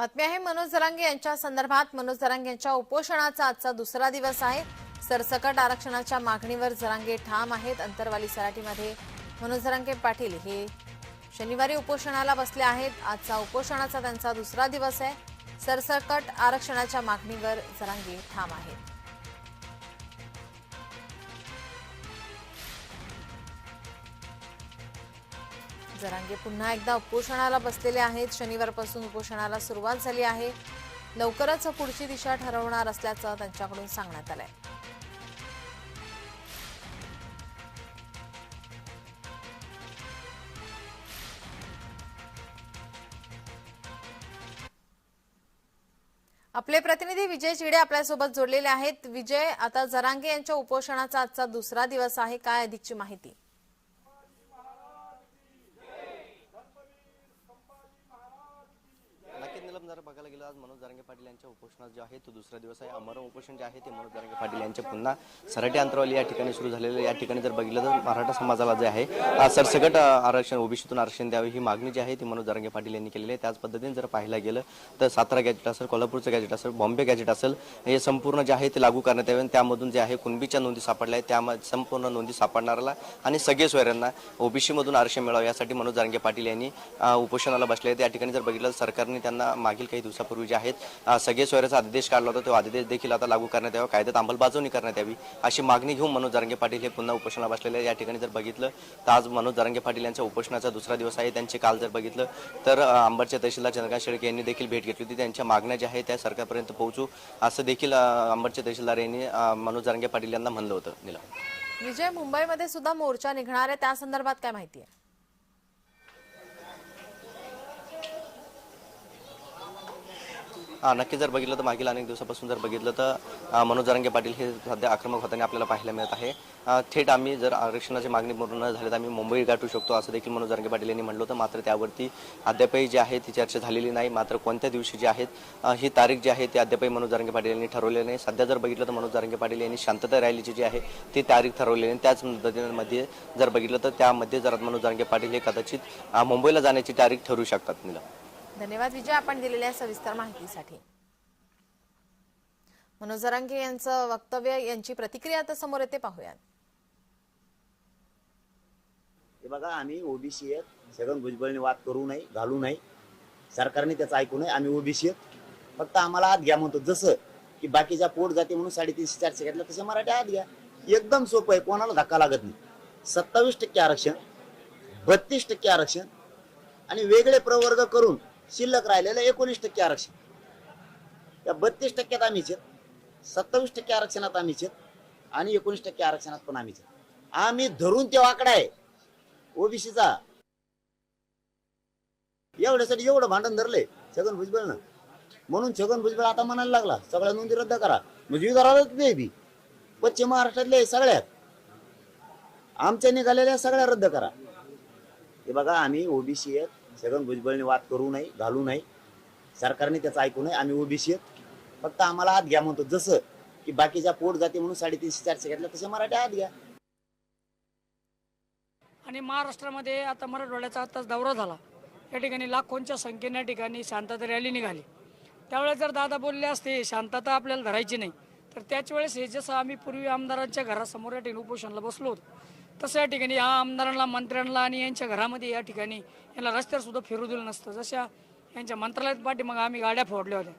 बातमी आहे मनोज जरांगे यांच्या संदर्भात. मनोज जरांगे यांच्या उपोषणाचा आजचा दुसरा दिवस आहे. सरसकट आरक्षणाच्या मागणीवर जरांगे ठाम आहेत. अंतरवाली सराटीमध्ये मनोज जरांगे पाटील हे शनिवारी उपोषणाला बसले आहेत. आजचा उपोषणाचा त्यांचा दुसरा दिवस आहे. सरसकट आरक्षणाच्या मागणीवर जरांगे ठाम आहेत. जरांगे पुन्हा एकदा उपोषणाला बसलेले आहेत. शनिवारपासून उपोषणाला सुरुवात झाली आहे. लवकरच पुढची दिशा ठरवणार असल्याचं त्यांच्याकडून सांगण्यात आलंय. आपले प्रतिनिधी विजय चिडे आपल्यासोबत जोडलेले आहेत. विजय आता जरांगे यांच्या उपोषणाचा आजचा दुसरा दिवस आहे. काय अधिकची माहिती? जर बघायला गेलं आज मनोज जारंगे पाटील यांच्या उपोषणात जे आहे तो दुसरा दिवस आहे. अमर उपोषण जे आहे ते मनोज जारंगे पाटील यांचे पुन्हा सराटी अंतरावली या ठिकाणी सुरू झालेलं या ठिकाणी जर बघितलं तर मराठा समाजाला जे आहे सरसकट आरक्षण ओबीसीतून आरक्षण द्यावे ही मागणी जी आहे ती मनोज जारंगे पाटील यांनी केलेली आहे. त्याच पद्धतीने जर पाहायला गेलं तर सातारा गॅजेट असेल कोल्हापूरचं गॅजेट असेल बॉम्बे गॅजेट असेल हे संपूर्ण जे आहे ते लागू करण्यात यावे आणि त्यामधून जे आहे कुणबीच्या नोंदी सापडल्या आहेत. त्यामध्ये संपूर्ण नोंदी सापडणाऱ्याला आणि सगळे सोयऱ्यांना ओबीसीमधून आरक्षण मिळावं यासाठी मनोज जारंगे पाटील यांनी उपोषणाला बसले आहेत. या ठिकाणी जर बघितलं सरकारने त्यांना देखील काही दिवसापूर्वी जे आहेत सगळे सोयऱ्याचा आदेश काढला होता. तो आदेश देखील आता लागू करण्यात यावा. कायद्यात अंमलबजावणी करण्यात यावी अशी मागणी घेऊन मनोज जारंगे पाटील हे पुन्हा उपोषणाला बसलेले या ठिकाणी जर बघितलं तर आज मनोज जरंगे पाटील यांच्या उपोषणाचा दुसरा दिवस आहे. त्यांचे काल जर बघितलं तर अंबरचे अंबरच्या तहसीलदार चंद्रकांत शेळके यांनी देखील भेट घेतली होती. त्यांच्या मागण्या ज्या आहेत त्या सरकारपर्यंत पोहोचू असं देखील अंबरचे तहसीलदार यांनी मनोज जारंगे पाटील यांना म्हणलं होतं. निला विजय मुंबईमध्ये सुद्धा मोर्चा निघणार आहे. त्या संदर्भात काय माहिती आहे? नक्की जर बघितलं तर मागील अनेक दिवसापासून जर बघितलं तर मनोज जरांगे पाटील हे सध्या आक्रमक होताना आपल्याला पाहायला मिळत आहे. थेट आम्ही जर आरक्षणाची मागणी पूर्ण न झाली तर आम्ही मुंबई गाठू शकतो असं देखील मनोज जरांगे पाटील यांनी म्हटलं होतं. मात्र त्यावरती अद्यापही जी आहे ती चर्चा झालेली नाही. मात्र कोणत्या दिवशी जी आहेत ही तारीख जी आहे ती अद्यापही मनोज जरांगे पाटील यांनी ठरवलेली नाही. सध्या जर बघितलं तर मनोज जरांगे पाटील यांनी शांतता रॅलीची जी आहे ती तारीख ठरवलेली नाही. त्याच पद्धतीमध्ये जर बघितलं तर त्यामध्ये जर मनोज जरांगे पाटील हे कदाचित मुंबईला जाण्याची तारीख ठरू शकतात. निला धन्यवाद विजय आपण दिलेल्या सविस्तर माहितीसाठी. मनोज जरांगे यांचं वक्तव्य यांची प्रतिक्रिया आता समोर येते पाहूयात. हे बघा आम्ही ओबीसी आहेत. छगन भुजबळने वाद करू नाही घालू नाही सरकारने त्याचं ऐकू नये आम्ही ओबीसी आहेत. फक्त आम्हाला आत घ्या म्हणतो. जसं की बाकीच्या पोट जाते म्हणून साडेतीनशे चारशे घेतलं तसे मराठी आत घ्या. एकदम सोपं आहे कोणाला धक्का लागत नाही. सत्तावीस टक्के आरक्षण बत्तीस टक्के आरक्षण आणि वेगळे प्रवर्ग करून शिल्लक राहिलेलं एकोणीस टक्के आरक्षण. त्या बत्तीस टक्क्यात आम्हीच आहेत. सत्तावीस टक्के आरक्षणात आम्हीच आहेत. आणि एकोणीस टक्के आरक्षणात पण आम्हीच आहेत. आम्ही धरून ते वाकडा आहे. ओबीसीचा. एवढ्यासाठी एवढं भांडण धरले छगन भुजबळनं. म्हणून छगन भुजबळ आता म्हणायला लागला सगळ्या नोंदी रद्द करा. म्हणजे विदर्भात ते बी. पश्चिम महाराष्ट्रातले सगळ्यात. आमच्या निघालेल्या सगळ्या रद्द करा. हे बघा आम्ही ओबीसी आहेत. छगन भुजबळने वाद करू नाही घालू नाही सरकारने त्याचं ऐकू नये. आम्ही ओबीसी आहेत. फक्त आम्हाला आत घ्या म्हणतो. जसं की बाकीच्या पोट जाते म्हणून साडेतीनशे चारशे घेतल्या तसे मराठी आत घ्या. आणि महाराष्ट्रामध्ये आता मराठवाड्याचा आताच दौरा झाला. या ठिकाणी लाखोंच्या संख्येने या ठिकाणी शांतता रॅली निघाली. त्यावेळेस जर दादा बोलले असते शांतता आपल्याला धरायची नाही तर त्याच वेळेस हे जसं आम्ही पूर्वी आमदारांच्या घरासमोर या ठिकाणी उपोषणाला बसलो होतो तसं या ठिकाणी या आमदारांना मंत्र्यांना आणि यांच्या घरामध्ये या ठिकाणी यांना रस्त्यावर सुद्धा फिरू दिलं नसतं. जशा यांच्या मंत्रालयात पाठी मग आम्ही गाड्या फोडल्या होत्या.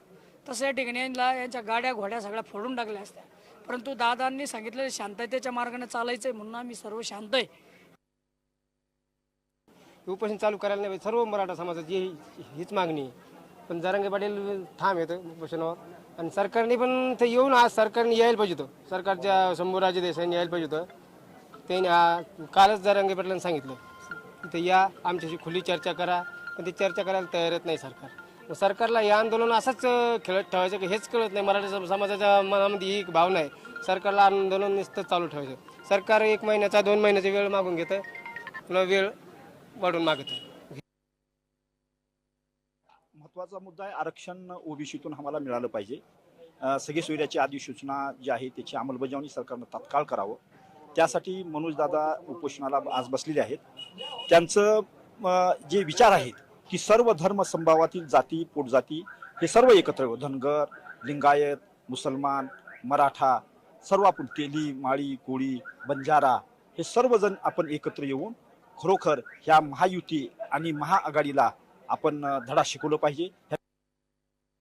तसं या ठिकाणी यांना यांच्या गाड्या घोड्या सगळ्या फोडून टाकल्या असत्या. परंतु दादांनी सांगितलं शांततेच्या मार्गाने चालायचं आहे म्हणून आम्ही सर्व शांत आहे. उपोषण चालू करायला नाही सर्व मराठा समाजाची ही- हीच मागणी आहे. पण जरांगे पाटील ठाम येतं उपोषणावर. आणि सरकारने पण ते येऊन आज सरकारने यायला पाहिजे होतं. सरकारच्या शंभूराजे देसाईंनी यायला पाहिजे होतं. त्यांनी आ- कालच जरांगे पाटलांनी सांगितलं इथं या आमच्याशी खुली चर्चा करा पण ती चर्चा करायला तयार येत नाही सरकार. मग सरकारला हे आंदोलन असंच अं, खेळत ठेवायचं की हेच कळत नाही. मराठी सम- समाजाच्या मनामध्ये ही एक भावना आहे. सरकारला आंदोलन नुसतं चालू ठेवायचं. सरकार एक महिन्याचा दोन महिन्याचा वेळ मागून घेतं पुन्हा वेळ वाढून मागतं महत्त्वाचा मुद्दा आहे आरक्षण ओबीसीतून आम्हाला मिळालं पाहिजे. अ, सगळे सोयऱ्याची अधिसूचना जी आहे त्याची अंमलबजावणी सरकारनं तात्काळ करावं. त्यासाठी मनोजदादा उपोषणाला आज बसलेले आहेत. त्यांचं जे विचार आहेत की सर्व धर्म संभावातील जाती पोटजाती हे सर्व एकत्र येऊ धनगर लिंगायत मुसलमान मराठा सर्व आपण तेली माळी कोळी बंजारा हे सर्वजण आपण एकत्र येऊन खरोखर ह्या महायुती आणि महाआघाडीला आपण धडा शिकवलं पाहिजे.